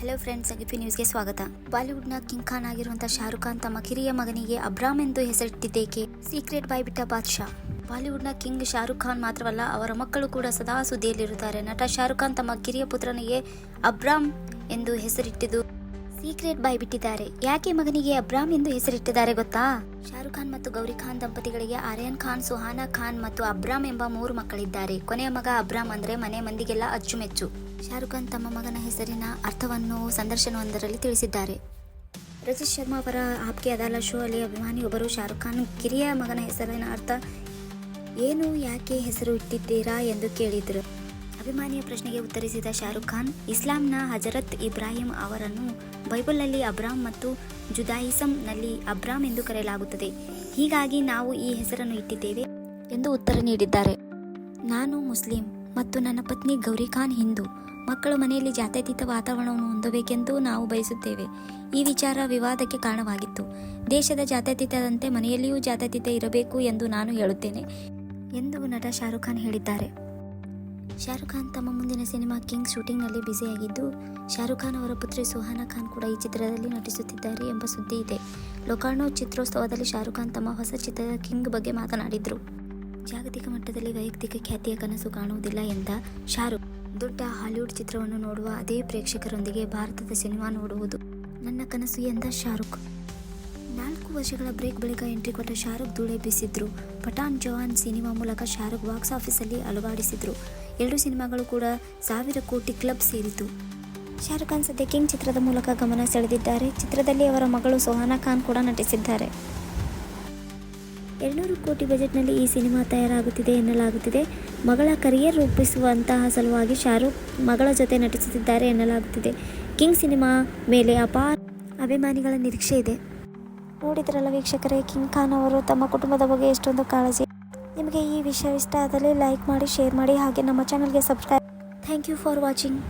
Hello friends ಅಗಿಪಿ ನ್ಯೂಸ್ಗೆ ಸ್ವಾಗತ. ಬಾಲಿವುಡ್ನ ಕಿಂಗ್ ಖಾನ್ ಆಗಿರುವಂತಹ ಶಾರುಖ್ ಖಾನ್ ತಮ್ಮ ಕಿರಿಯ ಮಗನಿಗೆ ಅಬ್ರಾಮ್ ಎಂದು ಹೆಸರಿಟ್ಟಿದ್ದೇಕೆ? ಸೀಕ್ರೆಟ್ ಬಾಯ್ಬಿಟ್ಟ ಬಾದ್ಶಾ ಬಾಲಿವುಡ್ನ ಕಿಂಗ್ ಶಾರುಖ್ ಖಾನ್ ಮಾತ್ರವಲ್ಲ, ಅವರ ಮಕ್ಕಳು ಕೂಡ ಸದಾ ಸುದ್ದಿಯಲ್ಲಿರುತ್ತಾರೆ. ನಟ ಶಾರುಖ್ ಖಾನ್ ತಮ್ಮ ಕಿರಿಯ ಪುತ್ರನಿಗೆ ಅಬ್ರಾಮ್ ಎಂದು ಹೆಸರಿಟ್ಟಿದ್ದು. ಸೀಕ್ರೆಟ್ ಬಾಯ್ ಬಿಟ್ಟಿದ್ದಾರೆ. ಯಾಕೆ ಮಗನಿಗೆ ಅಬ್ರಾಮ್ ಎಂದು ಹೆಸರಿಟ್ಟಿದ್ದಾರೆ ಗೊತ್ತಾ? ಶಾರುಖ್ ಖಾನ್ ಮತ್ತು ಗೌರಿ ಖಾನ್ ದಂಪತಿಗಳಿಗೆ ಆರ್ಯನ್ ಖಾನ್, ಸುಹಾನಾ ಖಾನ್ ಮತ್ತು ಅಬ್ರಾಮ್ ಎಂಬ ಮೂರು ಮಕ್ಕಳಿದ್ದಾರೆ. ಕೊನೆಯ ಮಗ ಅಬ್ರಾಮ್ ಅಂದ್ರೆ ಮನೆ ಮಂದಿಗೆಲ್ಲ ಅಚ್ಚುಮೆಚ್ಚು. ಶಾರುಖ್ ಖಾನ್ ತಮ್ಮ ಮಗನ ಹೆಸರಿನ ಅರ್ಥವನ್ನು ಸಂದರ್ಶನವೊಂದರಲ್ಲಿ ತಿಳಿಸಿದ್ದಾರೆ. ರಜಿತ್ ಶರ್ಮಾ ಅವರ ಆಪ್ಕೆ ಅದಾಲ ಶೋ ಅಲ್ಲಿ ಅಭಿಮಾನಿಯೊಬ್ಬರು ಶಾರುಖ್ ಖಾನ್ ಕಿರಿಯ ಮಗನ ಹೆಸರಿನ ಅರ್ಥ ಏನು, ಯಾಕೆ ಹೆಸರು ಇಟ್ಟಿದ್ದೀರಾ ಎಂದು ಕೇಳಿದರು. ಅಭಿಮಾನಿಯ ಪ್ರಶ್ನೆಗೆ ಉತ್ತರಿಸಿದ ಶಾರುಖ್ ಖಾನ್, ಇಸ್ಲಾಂನ ಹಜರತ್ ಇಬ್ರಾಹಿಂ ಅವರನ್ನು ಬೈಬಲ್ನಲ್ಲಿ ಅಬ್ರಾಮ್ ಮತ್ತು ಜುದಾಯಿಸಂನಲ್ಲಿ ಅಬ್ರಾಮ್ ಎಂದು ಕರೆಯಲಾಗುತ್ತದೆ. ಹೀಗಾಗಿ ನಾವು ಈ ಹೆಸರನ್ನು ಇಟ್ಟಿದ್ದೇವೆ ಎಂದು ಉತ್ತರ ನೀಡಿದ್ದಾರೆ. ನಾನು ಮುಸ್ಲಿಂ ಮತ್ತು ನನ್ನ ಪತ್ನಿ ಗೌರಿ ಖಾನ್ ಹಿಂದೂ. ಮಕ್ಕಳು ಮನೆಯಲ್ಲಿ ಜಾತ್ಯತೀತ ವಾತಾವರಣವನ್ನು ಹೊಂದಬೇಕೆಂದು ನಾವು ಬಯಸುತ್ತೇವೆ. ಈ ವಿಚಾರ ವಿವಾದಕ್ಕೆ ಕಾರಣವಾಗಿತ್ತು. ದೇಶದ ಜಾತ್ಯತೀತದಂತೆ ಮನೆಯಲ್ಲಿಯೂ ಜಾತ್ಯತೀತ ಇರಬೇಕು ಎಂದು ನಾನು ಹೇಳುತ್ತೇನೆ ಎಂದು ನಟ ಶಾರುಖ್ ಖಾನ್ ಹೇಳಿದ್ದಾರೆ. ಶಾರುಖ್ ಖಾನ್ ತಮ್ಮ ಮುಂದಿನ ಸಿನಿಮಾ ಕಿಂಗ್ ಶೂಟಿಂಗ್ನಲ್ಲಿ ಬ್ಯುಸಿಯಾಗಿದ್ದು, ಶಾರುಖ್ ಖಾನ್ ಅವರ ಪುತ್ರಿ ಸುಹಾನಾ ಖಾನ್ ಕೂಡ ಈ ಚಿತ್ರದಲ್ಲಿ ನಟಿಸುತ್ತಿದ್ದಾರೆ ಎಂಬ ಸುದ್ದಿ ಇದೆ. ಲೊಕಾರ್ನೋ ಚಿತ್ರೋತ್ಸವದಲ್ಲಿ ಶಾರುಖ್ ಖಾನ್ ತಮ್ಮ ಹೊಸ ಚಿತ್ರದ ಕಿಂಗ್ ಬಗ್ಗೆ ಮಾತನಾಡಿದರು. ಜಾಗತಿಕ ಮಟ್ಟದಲ್ಲಿ ವೈಯಕ್ತಿಕ ಖ್ಯಾತಿಯ ಕನಸು ಕಾಣುವುದಿಲ್ಲ ಎಂದ ಶಾರುಖ್, ದೊಡ್ಡ ಹಾಲಿವುಡ್ ಚಿತ್ರವನ್ನು ನೋಡುವ ಅದೇ ಪ್ರೇಕ್ಷಕರೊಂದಿಗೆ ಭಾರತದ ಸಿನಿಮಾ ನೋಡುವುದು ನನ್ನ ಕನಸು ಎಂದ ಶಾರುಖ್. ನಾಲ್ಕು ವರ್ಷಗಳ ಬ್ರೇಕ್ ಬಳಿಕ ಎಂಟ್ರಿ ಕೊಟ್ಟ ಶಾರುಖ್ ಧೂಳೆ ಬೀಸಿದ್ರು. ಪಠಾನ್ ಜವಾನ್ ಸಿನಿಮಾ ಮೂಲಕ ಶಾರುಖ್ ಬಾಕ್ಸ್ ಆಫೀಸಲ್ಲಿ ಅಲುಗಾಡಿಸಿದ್ರು. ಎರಡು ಸಿನಿಮಾಗಳು ಕೂಡ ಸಾವಿರ ಕೋಟಿ ಕ್ಲಬ್ ಸೇರಿತು ಶಾರುಖ್ ಖಾನ್ ಸದ್ಯ ಕಿಂಗ್ ಚಿತ್ರದ ಮೂಲಕ ಗಮನ ಸೆಳೆದಿದ್ದಾರೆ. ಚಿತ್ರದಲ್ಲಿ ಅವರ ಮಗಳು ಸೋಹನಾ ಖಾನ್ ಕೂಡ ನಟಿಸಿದ್ದಾರೆ. ಎರಡುನೂರು ಕೋಟಿ ಬಜೆಟ್ನಲ್ಲಿ ಈ ಸಿನಿಮಾ ತಯಾರಾಗುತ್ತಿದೆ ಎನ್ನಲಾಗುತ್ತಿದೆ. ಮಗಳ ಕರಿಯರ್ ರೂಪಿಸುವಂತಹ ಸಲುವಾಗಿ ಶಾರುಖ್ ಮಗಳ ಜೊತೆ ನಟಿಸುತ್ತಿದ್ದಾರೆ ಎನ್ನಲಾಗುತ್ತಿದೆ. ಕಿಂಗ್ ಸಿನಿಮಾ ಮೇಲೆ ಅಪಾರ ಅಭಿಮಾನಿಗಳ ನಿರೀಕ್ಷೆ ಇದೆ. ನೋಡಿದ್ರಲ್ಲ ವೀಕ್ಷಕರೇ, ಕಿಂಗ್ ಖಾನ್ ಅವರು ತಮ್ಮ ಕುಟುಂಬದ ಬಗ್ಗೆ ಎಷ್ಟೊಂದು ಕಾಳಜಿ. ನಿಮಗೆ ಈ ವಿಷಯ ಇಷ್ಟ ಆದಲ್ಲಿ ಲೈಕ್ ಮಾಡಿ, ಶೇರ್ ಮಾಡಿ, ಹಾಗೆ ನಮ್ಮ ಚಾನಲ್ಗೆ subscribe. Thank you for watching.